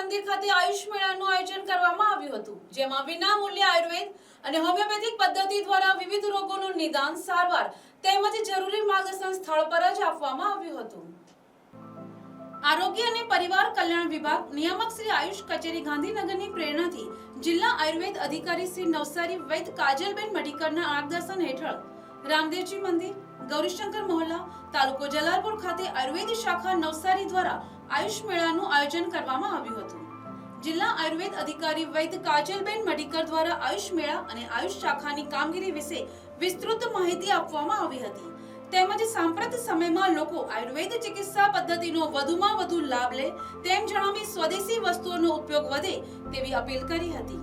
મંદિર ખાતે આયુષ મેળાનું આયોજન કરવામાં આવ્યું હતું, જેમાં વિનામૂલ્યે આયુર્વેદ અને હોમિયોપેથિક પદ્ધતિ દ્વારા વિવિધ રોગોનું નિદાન સારવાર તેમજ જરૂરી માર્ગદર્શન સ્થળ પર જ આપવામાં આવ્યું હતું. આરોગ્ય અને પરિવાર કલ્યાણ વિભાગ નિયામક શ્રી આયુષ કચેરી ગાંધીનગરની પ્રેરણાથી જિલ્લા આયુર્વેદ અધિકારી શ્રી નવસારી વૈદ કાજલબેન મડીકરના માર્ગદર્શન હેઠળ રામદેવજી મંદિર, ગૌરીશંકર મહોલ્લા, તાલુકો જલાલપુર ખાતે આયુર્વેદ શાખા નવસારી દ્વારા આયુષ મેળાનું આયોજન કરવામાં આવ્યું હતું. જિલ્લા આયુર્વેદ અધિકારી વૈદ કાજલબેન મડીકર દ્વારા આયુષ મેળા અને આયુષ શાખાની કામગીરી વિશે વિસ્તૃત માહિતી આપવામાં આવી હતી. તેમજ સાંપ્રત સમયમાં લોકો આયુર્વેદ ચિકિત્સા પદ્ધતિનો વધુમાં વધુ લાભ લે તેમ જણાવી સ્વદેશી વસ્તુઓનો ઉપયોગ વધે તેવી અપીલ કરી હતી.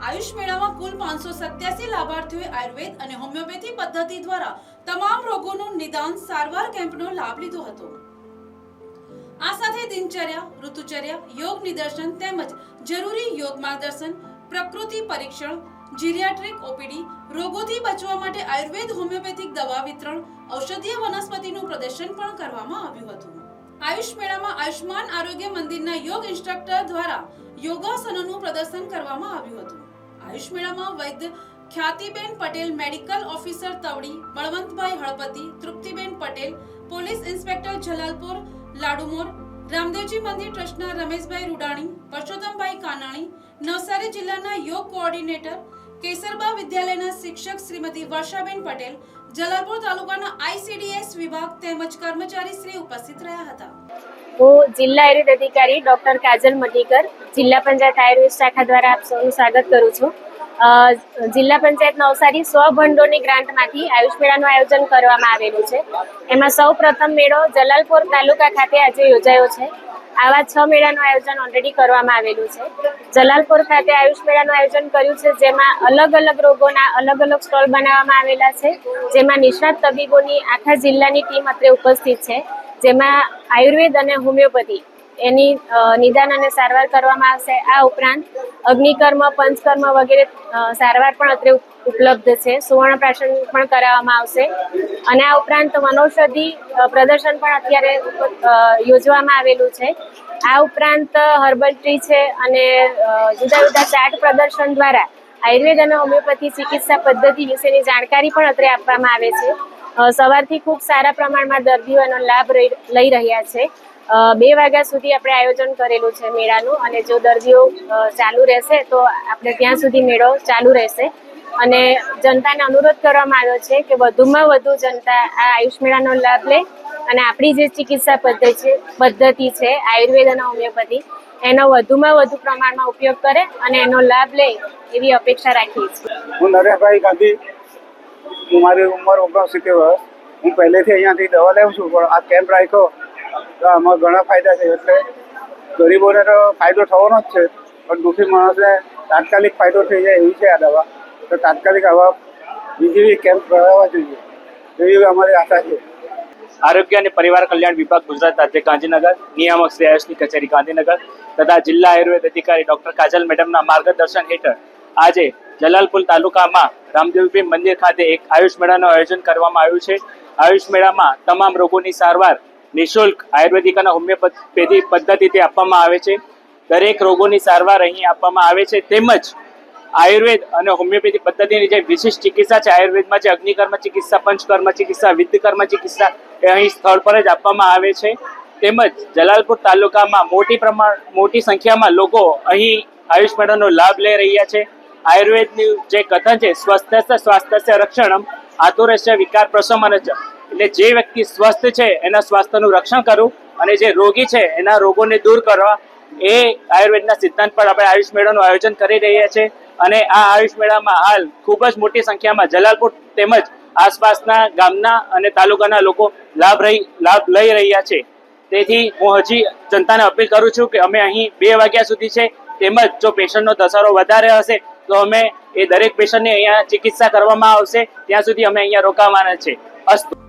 આયુષ મેળામાં કુલ પાંચસો સત્યાસી લાભાર્થીઓએ આયુર્વેદ અને હોમિયોપેથી પદ્ધતિ દ્વારા તમામ રોગોનું નિદાન સારવાર કેમ્પનો લાભ લીધો હતો. આ સાથે દિનચર્યા, ઋતુચર્યા, યોગ નિદર્શન તેમજ જરૂરી યોગ માર્ગદર્શન, પ્રકૃતિ પરીક્ષણ, જીરિયાટ્રિક ઓપીડી, રોગોથી બચવા માટે આયુર્વેદ, હોમિયોપેથિક દવા વિતરણ, ઔષધીય વનસ્પતિનું પ્રદર્શન પણ કરવામાં આવ્યું હતું. આયુષ મેળામાં આયુષ્માન આરોગ્ય મંદિરના યોગ ઇન્સ્ટ્રક્ટર દ્વારા યોગાસનોનું પ્રદર્શન કરવામાં આવ્યું હતું. આયુષ મેળામાં વૈદ્ય ખ્યાતિબેન Patel, medical officer Tavdi, Balwantbhai Halpati, Triptiben Patel, police inspector Jalalpur Ladumor, Ramdevji મંદિર ટ્રસ્ટના રમેશભાઈ રૂડાણી, પરસોત્તમભાઈ કાનાણી, નવસારી જિલ્લાના યોગ કોઓર્ડિનેટર, કેસરબા વિદ્યાલયના શિક્ષક શ્રીમતી વર્ષાબેન પટેલ, જલાલપુર તાલુકાના આઈસીડીએસ વિભાગ તેમજ કર્મચારી શ્રી ઉપસ્થિત રહ્યા હતા. હું જિલ્લા આયુર્વેદ અધિકારી ડોક્ટર કાજલ મટીકર, જિલ્લા પંચાયત આયુર્વેદ શાખા દ્વારા આપ સૌનું સ્વાગત કરું છું. જિલ્લા પંચાયત નવસારી સ્વભંડોળની ગ્રાન્ટમાંથી આયુષ મેળાનું આયોજન કરવામાં આવેલું છે. એમાં સૌ પ્રથમ મેળો જલાલપોર તાલુકા ખાતે આજે યોજાયો છે. આવા છ મેળાનું આયોજન ઓલરેડી કરવામાં આવેલું છે. જલાલપુર ખાતે આયુષ મેળાનું આયોજન કર્યું છે, જેમાં અલગ અલગ રોગોના અલગ અલગ સ્ટોલ બનાવવામાં આવેલા છે, જેમાં નિષ્ણાત તબીબોની આખા જિલ્લાની ટીમ અત્રે ઉપસ્થિત છે, જેમાં આયુર્વેદ અને હોમિયોપેથી એની નિદાન અને સારવાર કરવામાં આવશે. આ ઉપરાંત અગ્નિકર્મ, પંચકર્મ વગેરે સારવાર પણ અત્રે ઉપ- ઉપલબ્ધ છે. સુવર્ણ પ્રાશન પણ કરાવવામાં આવશે. અને આ ઉપરાંત વનૌષધિ પ્રદર્શન પણ અત્યારે યોજવામાં આવેલું છે. આ ઉપરાંત હર્બલ ટ્રી છે અને જુદા જુદા ચાર્ટ પ્રદર્શન દ્વારા આયુર્વેદ અને હોમિયોપેથી ચિકિત્સા પદ્ધતિ વિશેની જાણકારી પણ અત્રે આપવામાં આવે છે. સવારથી ખૂબ સારા પ્રમાણમાં દર્દીઓ એનો લાભ લઈ રહ્યા છે. બે વાગ્યા સુધી આપણે આયોજન કરેલું છે મેળાનું અને જો દર્દીઓ ચાલુ રહેશે તો આપણે ત્યાં સુધી મેળો ચાલુ રહેશે. અને જનતાને અનુરોધ કરવામાં આવ્યો છે કે વધુમાં વધુ જનતા આ આયુષ મેળાનો લાભ લે અને આપણી જે ચિકિત્સા પદ્ધતિ પદ્ધતિ છે, આયુર્વેદ અને હોમિયોપેથી, એનો વધુમાં વધુ પ્રમાણમાં ઉપયોગ કરે અને એનો લાભ લે એવી અપેક્ષા રાખીએ છીએ. હું નરેશભાઈ ગાંધી મારી ઉંમર ઓગણસિત્તેર વર્ષ. હું પહેલેથી અહીંયાથી દવા લેવું છું, પણ આ કેમ્પ રાખ્યો તો આમાં ઘણા ફાયદા છે, એટલે ગરીબોને તો ફાયદો થવાનો જ છે, પણ દુઃખી માણસને તાત્કાલિક ફાયદો થઈ જાય એવી છે આ દવા. તો તાત્કાલિક આવા બીજી બી કેમ્પ કરાવવા જોઈએ, એવી અમારી આશા છે. આરોગ્ય અને પરિવાર કલ્યાણ વિભાગ ગુજરાત રાજ્ય ગાંધીનગર, નિયામક શ્રી આયુષની કચેરી ગાંધીનગર, તથા જિલ્લા આયુર્વેદ અધિકારી ડોક્ટર કાજલ મેડમના માર્ગદર્શન હેઠળ આજે જલાલપુર તાલુકામાં રામદેવપી મંદિર ખાતે એક આયુષ મેળાનું આયોજન કરવામાં આવ્યું છે. આયુષ મેળામાં તમામ રોગોની સારવાર નિઃશુલ્ક આયુર્વેદિક અને હોમિયોપેથી પદ્ધતિથી આપવામાં આવે છે. દરેક રોગોની સારવાર અહીં આપવામાં આવે છે. તેમજ આયુર્વેદ અને હોમિયોપેથી પદ્ધતિની જે વિશિષ્ટ ચિકિત્સા છે, આયુર્વેદમાં જે અગ્નિકર્મ ચિકિત્સા, પંચકર્મ ચિકિત્સા, વિદ્ધકર્મ ચિકિત્સા એ અહીં સ્થળ પર જ આપવામાં આવે છે. તેમજ જલાલપુર તાલુકામાં મોટી પ્રમાણ, મોટી સંખ્યામાં લોકો અહીં આયુષ લાભ લઈ રહ્યા છે. આયુર્વેદની જે કથન છે સ્વસ્થ સ્વાસ્થ્ય રક્ષણમ, આતુરસ્ય વિકાર પ્રશમન એટલે જે વ્યક્તિ સ્વસ્થ છે, એના સ્વાસ્થ્યનું રક્ષણ કરવું અને જે રોગી છે, એના રોગોને દૂર કરવા, એ આયુર્વેદના સિદ્ધાંત પર આપણે આયુષ મેળાનું આયોજન કરી રહ્યા છે. અને આ આયુષ મેળામાં હાલ ખૂબ જ મોટી સંખ્યામાં જલાલપુર તેમજ આસપાસના ગામના અને તાલુકાના લોકો લાભ રહી, લાભ લઈ રહ્યા છે. તેથી હું હજી જનતાને અપીલ કરું છું કે અમે અહીં બે વાગ્યા સુધી છે, તેમજ જો પેશન્ટનો ધસારો વધારે હશે, તો અમે એ દરેક પેશન્ટની અહીંયા ચિકિત્સા કરવામાં આવશે. ત્યાં સુધી અમે અહીંયા રોકાવાના છે. અસ્તુ